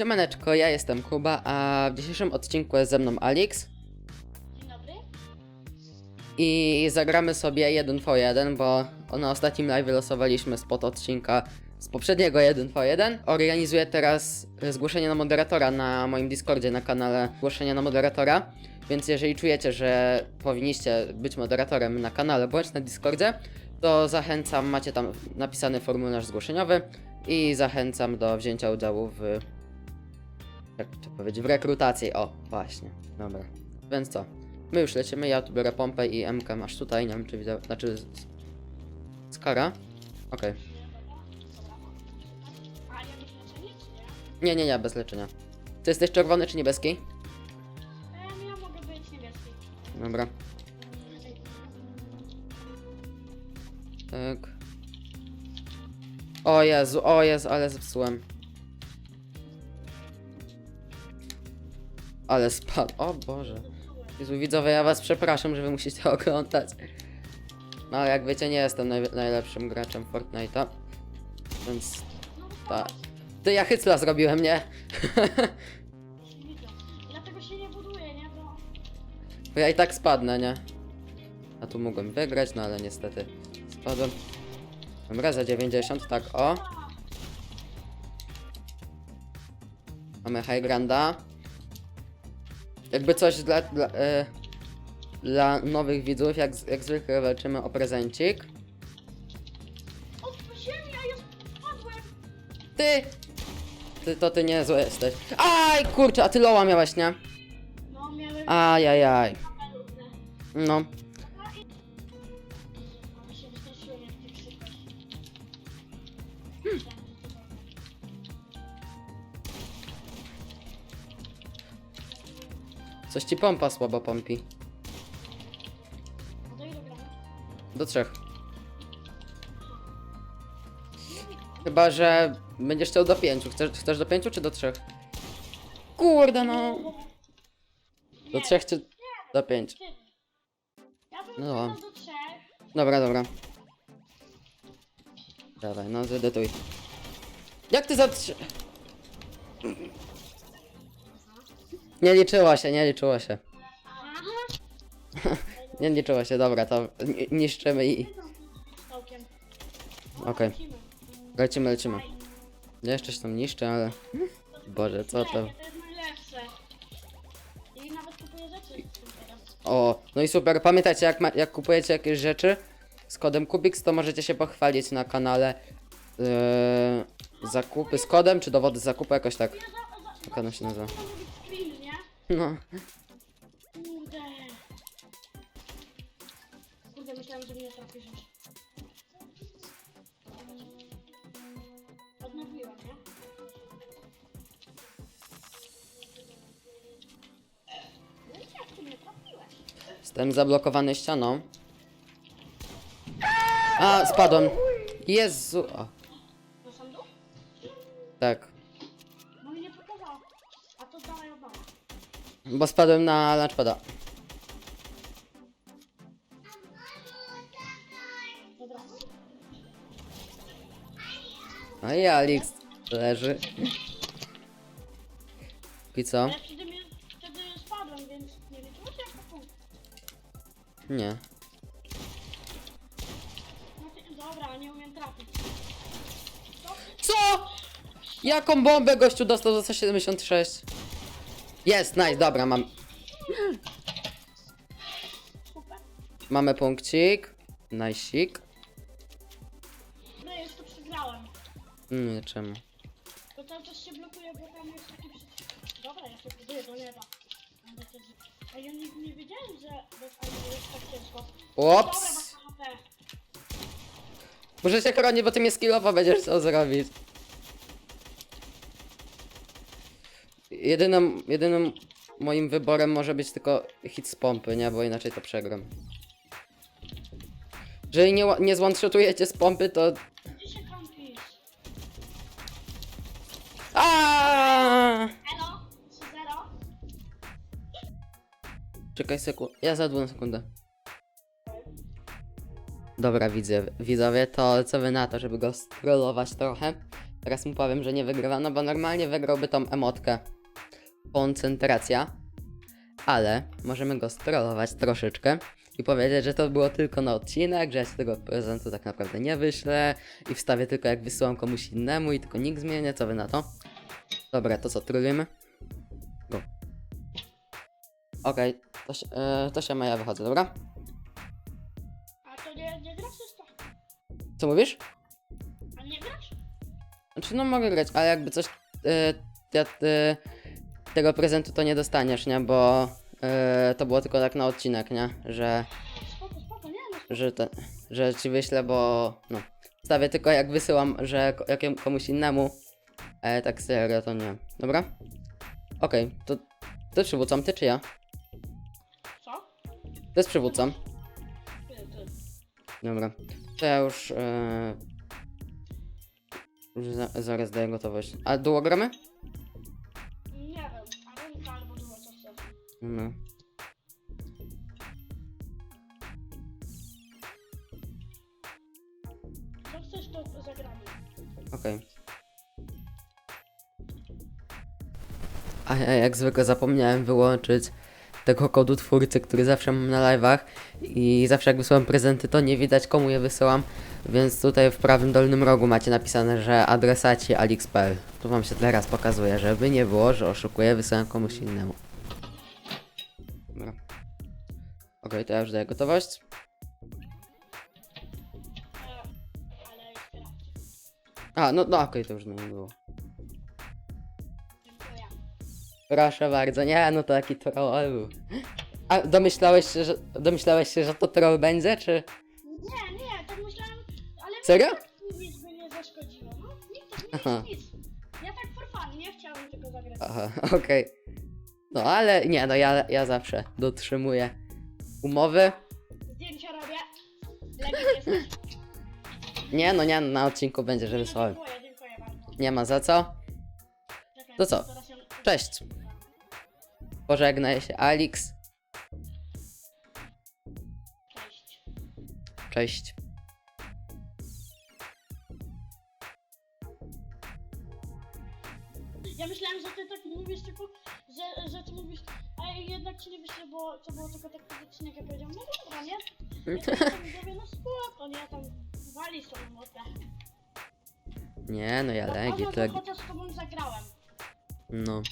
Siemaneczko, ja jestem Kuba, a w dzisiejszym odcinku jest ze mną Alix Dzień dobry. i zagramy sobie 1 po 1, bo na ostatnim live losowaliśmy spod odcinka z poprzedniego 1 po 1. Organizuję teraz zgłoszenie na moderatora na moim Discordzie na kanale zgłoszenia na moderatora, więc jeżeli czujecie, że powinniście być moderatorem na kanale bądź na Discordzie, to zachęcam, macie tam napisany formularz zgłoszeniowy i zachęcam do wzięcia udziału w jak to powiedzieć, w rekrutacji. O, właśnie. Dobra. Więc co? My już lecimy, ja tu biorę pompę i MK masz tutaj, nie wiem czy widzę, znaczy Skara? Okej. Nic, nie? Nie, nie, bez leczenia. Ty jesteś czerwony czy niebieski? Ja mogę być niebieski. Dobra. Tak. O Jezu, o Jezu, ale zepsułem. Ale spadł, o Boże. Jezu, widzowie, ja was przepraszam, że wy musicie oglądać. No, ale jak wiecie, nie jestem naj najlepszym graczem Fortnite'a. Więc tak. Ty, ja hycla zrobiłem, nie? Dlatego się nie buduje, nie? Bo... Bo ja i tak spadnę, nie? A tu mogłem wygrać, no ale niestety spadłem. Dobra, za 90, tak, o. Mamy high granda. Jakby coś dla, dla, e, dla nowych widzów, jak, z- jak zwykle walczymy o prezencik. O, ziemi, a ja spadłem! Ty! Ty to ty nie zły jesteś. Aj, kurczę, a ty loła miałeś, nie? No, miałem... Ajajaj. kamerówkę. No. Coś ci pompa słabo pompi. No to ile gramy? Do trzech. Chyba, że będziesz chciał do pięciu. Chcesz, chcesz do pięciu czy do trzech? Kurde no. Do trzech czy do pięciu? Ja bym No. no. do trzech. Dobra, dobra. Dawaj, no zedytuj. Jak ty za trzy... Nie liczyło się, nie liczyło się. Nie liczyło się, dobra, to ni- niszczymy i... Całkiem. Okej. Lecimy. Lecimy, lecimy. Ja jeszcze się tam niszczę, ale... Boże, co to... To jest najlepsze. I nawet kupuję rzeczy z tym teraz. O, no i super. Pamiętajcie, jak, ma, jak kupujecie jakieś rzeczy z kodem Kubix, to możecie się pochwalić na kanale yy, zakupy z kodem, czy dowody zakupu, jakoś tak. Jak ono się nazywa? Nie? No. Kurde. Kurde, myślałem, że mnie trafisz nie? No i jak ty mnie trafiłeś? Jestem zablokowany ścianą. A, spadłem. Jezu. O, A to dalej od nowa. Bo spadłem na launchpada. Dobra. No i Alex leży. I co? Ale wtedy, wtedy spadłem, więc nie jako punkt. Nie. No ty, dobra, nie umiem trafić. Co? Jaką bombę gościu dostał za 176? Jest, nice, dobra, mam, Super. mamy punkcik. Najsik. No już to przegrałem. Nie, czemu? To cały czas się blokuje, bo tam jest taki przycisk. Dobra, ja się buduję do też- A ja nie, nie wiedziałem, że bez jest tak ciężko. Dobra, Ops! masz HP. Muszę się chronić, bo ty mnie skillowo będziesz chciał zrobić. Jedynym, jedynym moim wyborem może być tylko hit z pompy, nie? Bo inaczej to przegram. Jeżeli nie, nie zone-shotujecie z pompy, to... Gdzie się kampisz? Aaaa! Elo? 3-0? Czekaj sekundę. Ja zadłem sekundę. Dobra, widzę, widzowie, to co wy na to, żeby go strollować trochę? Teraz mu powiem, że nie wygrywa, no bo normalnie wygrałby tą emotkę. Koncentracja. Ale możemy go strollować troszeczkę i powiedzieć, że to było tylko na odcinek, że ja ci tego prezentu tak naprawdę nie wyślę i wstawię tylko jak wysyłam komuś innemu i tylko nikt zmienię, co wy na to? Dobra, to co, trolujemy? Go. Okej, to, się, e, to się ma, ja wychodzę, dobra? A to nie, nie grasz jeszcze? Co mówisz? A nie grasz? Znaczy, no mogę grać, ale jakby coś. Yy, ja, yy, tego prezentu to nie dostaniesz, nie? Bo yy, to było tylko tak na odcinek, nie? Że, Spoko, spoko, nie no spoko. że, te, że ci wyślę, bo. No. Stawię tylko jak wysyłam, że ko- jakiem, komuś innemu. Ale tak serio to nie. Dobra? Okej, to. To przywódcą, ty czy ja? Co? To jest przywódcą. Ty, ty. Dobra. To ja już. Yy, już za, zaraz daję gotowość. A długo gramy? No. Co chcesz, to zagramy. Okej. A ja jak zwykle zapomniałem wyłączyć tego kodu twórcy, który zawsze mam na live'ach i zawsze jak wysyłam prezenty, to nie widać komu je wysyłam, więc tutaj w prawym dolnym rogu macie napisane, że adresaci alix.pl. Tu wam się teraz pokazuje, żeby nie było, że oszukuję, wysyłam komuś innemu. Dobra. Okej, to ja już daję gotowość. A, no, no okej, to już nie było. Proszę bardzo, nie, no to taki troll. A domyślałeś się, że, domyślałeś się, że to troll będzie, czy... Nie, nie, tak myślałem, ale Serio? tak nic by nie zaszkodziło. No, nic, Aha. nic, nic. Ja tak for fun, nie chciałem tylko zagrać. Aha, okej. No ale nie, no ja, ja zawsze dotrzymuję umowy. Zdjęcia robię. Lepiej jesteś. Nie, no nie, na odcinku będzie, że wysłałem. Dziękuję, dziękuję bardzo. Nie ma za co. Czekaj, To co? ją- Cześć. Pożegnaj się, Alix. Cześć. Cześć. Ja myślałem, że ty tak mówisz tylko, że, że ty mówisz, a jednak ci nie wyślę, bo to było tylko tak odcinek, ja powiedziałem, no dobra, nie? Ja tam mówię, no spoko, nie, tam wali sobie motę. Nie, no ja No, legi, tak. chociaż z tobą zagrałem. No.